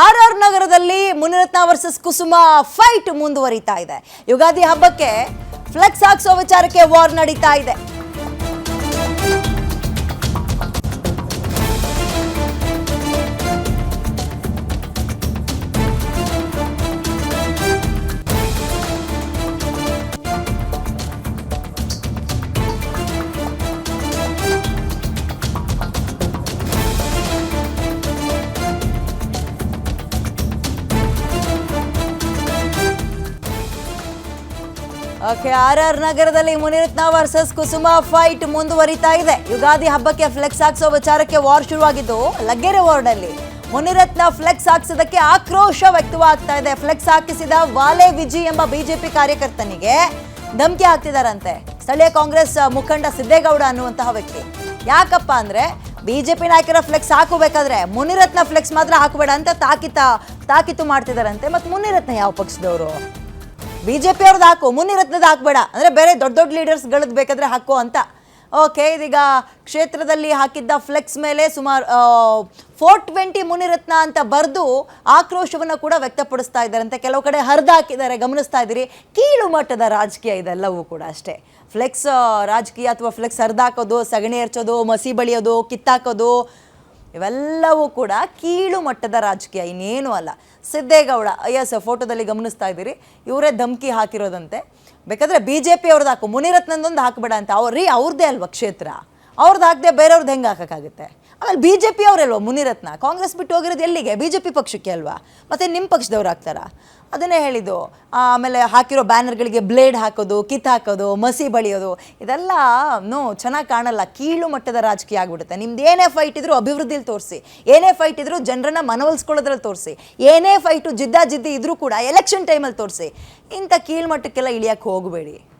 R R ನಗರದಲ್ಲಿ Munirathna versus ಕುಸುಮ fight ಮುಂದುವರಿತಾ ಇದೆ. ಯುಗಾದಿ ಹಬ್ಬಕ್ಕೆ ಫ್ಲೆಕ್ಸ್ ಹಾಕ್ಸೋ ವಿಚಾರಕ್ಕೆ ವಾರ್ ನಡೀತಾ ಇದೆ. ಓಕೆ, ಆರ್ ಆರ್ ನಗರದಲ್ಲಿ ಮುನಿರತ್ನ ವರ್ಸಸ್ ಕುಸುಮ ಫೈಟ್ ಮುಂದುವರಿತಾ ಇದೆ. ಯುಗಾದಿ ಹಬ್ಬಕ್ಕೆ ಫ್ಲೆಕ್ಸ್ ಹಾಕ್ಸೋ ವಿಚಾರಕ್ಕೆ ವಾರ್ ಶುರುವಾಗಿದ್ದು, ಲಗ್ಗೆರೆ ವಾರ್ಡಲ್ಲಿ ಮುನಿರತ್ನ ಫ್ಲೆಕ್ಸ್ ಹಾಕಿಸೋದಕ್ಕೆ ಆಕ್ರೋಶ ವ್ಯಕ್ತವಾಗ್ತಾ ಇದೆ. ಫ್ಲೆಕ್ಸ್ ಹಾಕಿಸಿದ ವಾಲೆ ವಿಜಿ ಎಂಬ ಬಿಜೆಪಿ ಕಾರ್ಯಕರ್ತನಿಗೆ ಧಮಕಿ ಹಾಕ್ತಿದಾರಂತೆ. ಸ್ಥಳೀಯ ಕಾಂಗ್ರೆಸ್ ಮುಖಂಡ ಸಿದ್ದೇಗೌಡ ಅನ್ನುವಂತಹ ವ್ಯಕ್ತಿ. ಯಾಕಪ್ಪ ಅಂದ್ರೆ, ಬಿಜೆಪಿ ನಾಯಕರ ಫ್ಲೆಕ್ಸ್ ಹಾಕೋಬೇಕಾದ್ರೆ ಮುನಿರತ್ನ ಫ್ಲೆಕ್ಸ್ ಮಾತ್ರ ಹಾಕಬೇಡ ಅಂತ ತಾಕಿತ, ತಾಕಿತು ಮಾಡ್ತಿದಾರಂತೆ. ಮತ್ತೆ ಮುನಿರತ್ನ ಯಾವ ಪಕ್ಷದವರು? ಬಿಜೆಪಿ ಅವ್ರದ್ದು ಹಾಕು, ಮುನಿರತ್ನದ ಹಾಕ್ಬೇಡ. ಅಂದರೆ ಬೇರೆ ದೊಡ್ಡ ದೊಡ್ಡ ಲೀಡರ್ಸ್ಗಳದ್ದು ಬೇಕಾದ್ರೆ ಹಾಕು ಅಂತ. ಓಕೆ ಇದೀಗ ಕ್ಷೇತ್ರದಲ್ಲಿ ಹಾಕಿದ್ದ ಫ್ಲೆಕ್ಸ್ ಮೇಲೆ ಸುಮಾರು ಫೋರ್ ಟ್ವೆಂಟಿ ಮುನಿರತ್ನ ಅಂತ ಬರೆದು ಆಕ್ರೋಶವನ್ನು ಕೂಡ ವ್ಯಕ್ತಪಡಿಸ್ತಾ ಇದ್ದಾರೆ ಅಂತ ಕೆಲವು ಕಡೆ ಹರಿದು ಹಾಕಿದ್ದಾರೆ ಗಮನಿಸ್ತಾ ಇದ್ದೀರಿ. ಕೀಳು ಮಟ್ಟದ ರಾಜಕೀಯ ಇದೆಲ್ಲವೂ ಕೂಡ ಅಷ್ಟೇ. ಫ್ಲೆಕ್ಸ್ ರಾಜಕೀಯ ಅಥವಾ ಫ್ಲೆಕ್ಸ್ ಹರಿದಾಕೋದು, ಸಗಣಿ ಎರಚೋದು ಮಸಿ ಬಳಿಯೋದು, ಕಿತ್ತಾಕೋದು ಇವೆಲ್ಲವೂ ಕೂಡ ಕೀಳು ಮಟ್ಟದ ರಾಜಕೀಯ, ಇನ್ನೇನು ಅಲ್ಲ. ಸಿದ್ದೇಗೌಡ ಎಸ್ ಫೋಟೋದಲ್ಲಿ ಗಮನಿಸ್ತಾ ಇದ್ದೀರಿ. ಇವರೇ ಧಮಕಿ ಹಾಕಿರೋದಂತೆ. ಬೇಕಾದ್ರೆ ಬಿ ಜೆ ಪಿ ಅವ್ರದ್ದು ಹಾಕು, ಮುನಿರತ್ನಂದೊಂದು ಹಾಕಬೇಡ ಅಂತ. ಅವ್ರಿ ಅವ್ರದ್ದೇ ಅಲ್ವಾ ಕ್ಷೇತ್ರ? ಅವ್ರದ್ದು ಹಾಕದೆ ಬೇರೆಯವ್ರದ್ದು ಹೆಂಗೆ ಹಾಕೋಕ್ಕಾಗುತ್ತೆ? ಆಮೇಲೆ ಬಿ ಜೆ ಪಿ ಅವರಲ್ವಾ? ಮುನಿರತ್ನ. ಕಾಂಗ್ರೆಸ್ ಬಿಟ್ಟು ಹೋಗಿರೋದು ಎಲ್ಲಿಗೆ? ಬಿ ಜೆ ಪಿ ಪಕ್ಷಕ್ಕೆ ಅಲ್ವಾ? ಮತ್ತು ನಿಮ್ಮ ಪಕ್ಷದವ್ರು ಹಾಕ್ತಾರಾ? ಅದನ್ನೇ ಹೇಳಿದ್ದು. ಆಮೇಲೆ ಹಾಕಿರೋ ಬ್ಯಾನರ್ಗಳಿಗೆ ಬ್ಲೇಡ್ ಹಾಕೋದು, ಕಿತ್ ಹಾಕೋದು, ಮಸಿ ಬಳಿಯೋದು, ಇದೆಲ್ಲ, ನೋ, ಚೆನ್ನಾಗಿ ಕಾಣಲ್ಲ. ಕೀಳು ಮಟ್ಟದ ರಾಜಕೀಯ ಆಗ್ಬಿಡುತ್ತೆ. ನಿಮ್ದು ಏನೇ ಫೈಟ್ ಇದ್ರೂ ಅಭಿವೃದ್ಧಿಲಿ ತೋರಿಸಿ. ಏನೇ ಫೈಟ್ ಇದ್ರೂ ಜನರನ್ನ ಮನವೊಲಿಸ್ಕೊಳ್ಳೋದ್ರಲ್ಲಿ ತೋರಿಸಿ. ಏನೇ ಫೈಟು ಜಿದ್ದಾಜಿದ್ದಿ ಇದ್ರೂ ಕೂಡ ಎಲೆಕ್ಷನ್ ಟೈಮಲ್ಲಿ ತೋರಿಸಿ. ಇಂಥ ಕೀಳು ಮಟ್ಟಕ್ಕೆಲ್ಲ ಇಳಿಯೋಕ್ಕೆ ಹೋಗಬೇಡಿ.